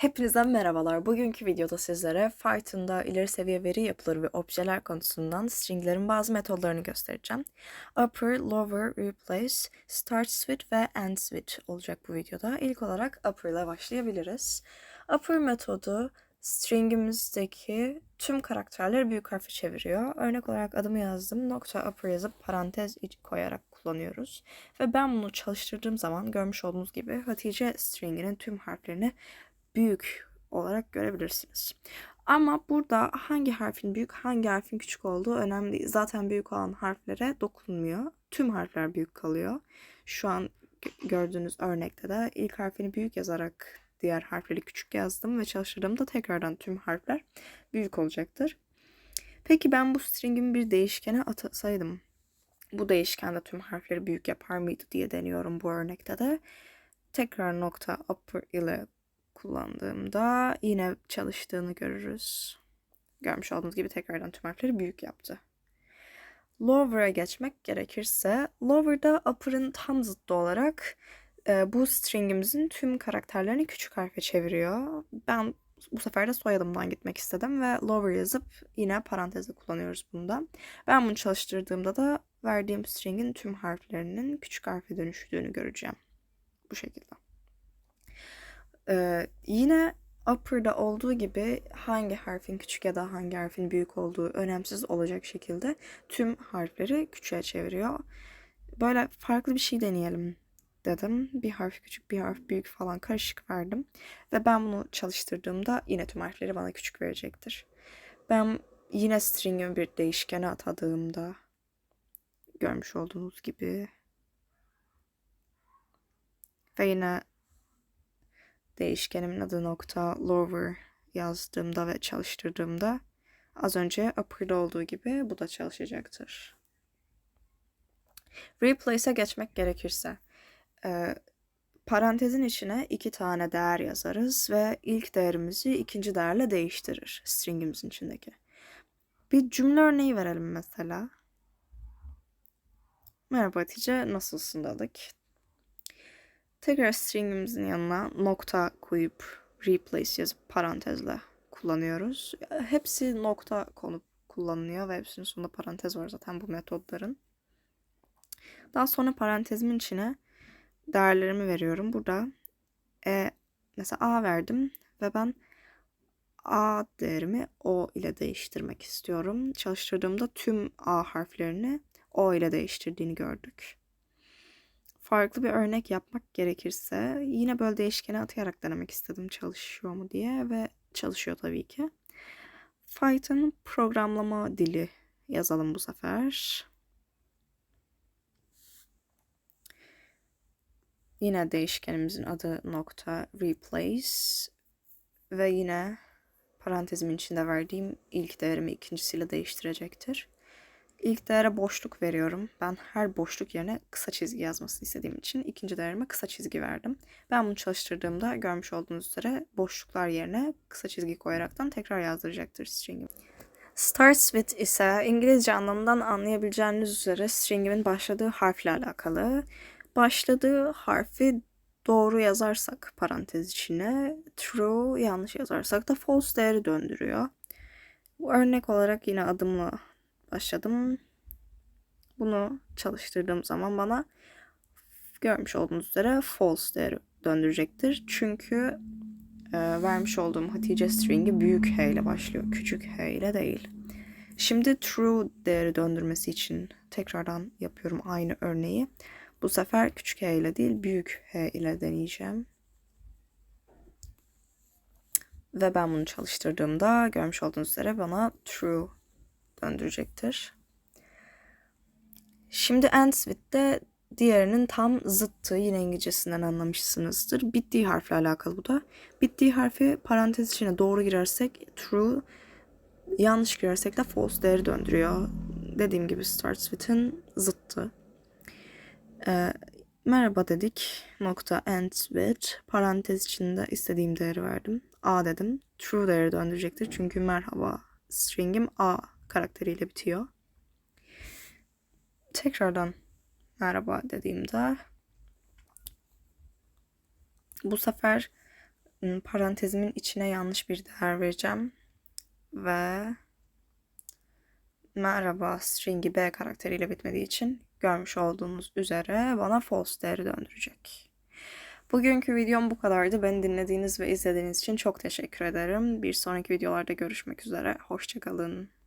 Hepinize merhabalar. Bugünkü videoda sizlere Python'da ileri seviye veri yapıları ve objeler konusundan stringlerin bazı metodlarını göstereceğim. Upper, lower, replace, starts with ve ends with olacak bu videoda. İlk olarak upper ile başlayabiliriz. Upper metodu stringimizdeki tüm karakterleri büyük harfe çeviriyor. Örnek olarak adımı yazdım. Nokta upper yazıp parantez iç koyarak kullanıyoruz. Ve ben bunu çalıştırdığım zaman görmüş olduğunuz gibi Hatice stringinin tüm harflerini büyük olarak görebilirsiniz. Ama burada hangi harfin büyük, hangi harfin küçük olduğu önemli. Zaten büyük olan harflere dokunmuyor. Tüm harfler büyük kalıyor. Şu an gördüğünüz örnekte de ilk harfini büyük yazarak diğer harfleri küçük yazdım ve çalıştırdığımda tekrardan tüm harfler büyük olacaktır. Peki ben bu stringimi bir değişkene atasaydım bu değişkende tüm harfleri büyük yapar mıydı diye deniyorum bu örnekte de. Tekrar nokta upper ile kullandığımda yine çalıştığını görürüz. Görmüş olduğunuz gibi tekrardan tüm harfleri büyük yaptı. Lower'a geçmek gerekirse, lower'da upper'ın tam zıttı olarak e, bu stringimizin tüm karakterlerini küçük harfe çeviriyor. Ben bu sefer de soyadımdan gitmek istedim ve lower yazıp yine parantezde kullanıyoruz bunda. Ben bunu çalıştırdığımda da verdiğim stringin tüm harflerinin küçük harfe dönüştüğünü göreceğim. Bu şekilde. Ee, yine upper'da olduğu gibi hangi harfin küçük ya da hangi harfin büyük olduğu önemsiz olacak şekilde tüm harfleri küçüğe çeviriyor. Böyle farklı bir şey deneyelim dedim. Bir harf küçük, bir harf büyük falan karışık verdim. Ve ben bunu çalıştırdığımda yine tüm harfleri bana küçük verecektir. Ben yine string'imi bir değişkene atadığımda görmüş olduğunuz gibi ve yine değişkenimin adı nokta lower yazdığımda ve çalıştırdığımda az önce upper'da olduğu gibi bu da çalışacaktır. Replace'e geçmek gerekirse e, parantezin içine iki tane değer yazarız ve ilk değerimizi ikinci değerle değiştirir stringimizin içindeki. Bir cümle örneği verelim mesela. Merhaba Hatice, nasılsın dedik. Tekrar stringimizin yanına nokta koyup replace yazıp parantezle kullanıyoruz. Hepsi nokta konup kullanılıyor ve hepsinin sonunda parantez var zaten bu metodların. Daha sonra parantezimin içine değerlerimi veriyorum. Burada e, mesela A verdim ve ben A değerimi O ile değiştirmek istiyorum. Çalıştırdığımda tüm A harflerini O ile değiştirdiğini gördük farklı bir örnek yapmak gerekirse yine böyle değişkene atayarak denemek istedim çalışıyor mu diye ve çalışıyor tabii ki. Python programlama dili yazalım bu sefer. Yine değişkenimizin adı nokta replace ve yine parantezimin içinde verdiğim ilk değerimi ikincisiyle değiştirecektir. İlk değere boşluk veriyorum. Ben her boşluk yerine kısa çizgi yazmasını istediğim için ikinci değerime kısa çizgi verdim. Ben bunu çalıştırdığımda görmüş olduğunuz üzere boşluklar yerine kısa çizgi koyaraktan tekrar yazdıracaktır stringim. Starts with ise İngilizce anlamından anlayabileceğiniz üzere stringimin başladığı harfle alakalı. Başladığı harfi doğru yazarsak parantez içine true, yanlış yazarsak da false değeri döndürüyor. Bu örnek olarak yine adımla başladım. Bunu çalıştırdığım zaman bana görmüş olduğunuz üzere false değeri döndürecektir. Çünkü e, vermiş olduğum Hatice string'i büyük H ile başlıyor. Küçük H ile değil. Şimdi true değeri döndürmesi için tekrardan yapıyorum aynı örneği. Bu sefer küçük H ile değil büyük H ile deneyeceğim. Ve ben bunu çalıştırdığımda görmüş olduğunuz üzere bana true döndürecektir. Şimdi ends with de diğerinin tam zıttı. Yine İngilizcesinden anlamışsınızdır. Bittiği harfle alakalı bu da. Bittiği harfi parantez içine doğru girersek true, yanlış girersek de false değeri döndürüyor. Dediğim gibi starts with'in zıttı. Ee, merhaba dedik. Nokta ends with. Parantez içinde istediğim değeri verdim. A dedim. True değeri döndürecektir. Çünkü merhaba stringim A karakteriyle bitiyor. Tekrardan merhaba dediğimde bu sefer ım, parantezimin içine yanlış bir değer vereceğim. Ve merhaba stringi B karakteriyle bitmediği için görmüş olduğunuz üzere bana false değeri döndürecek. Bugünkü videom bu kadardı. Beni dinlediğiniz ve izlediğiniz için çok teşekkür ederim. Bir sonraki videolarda görüşmek üzere. Hoşçakalın.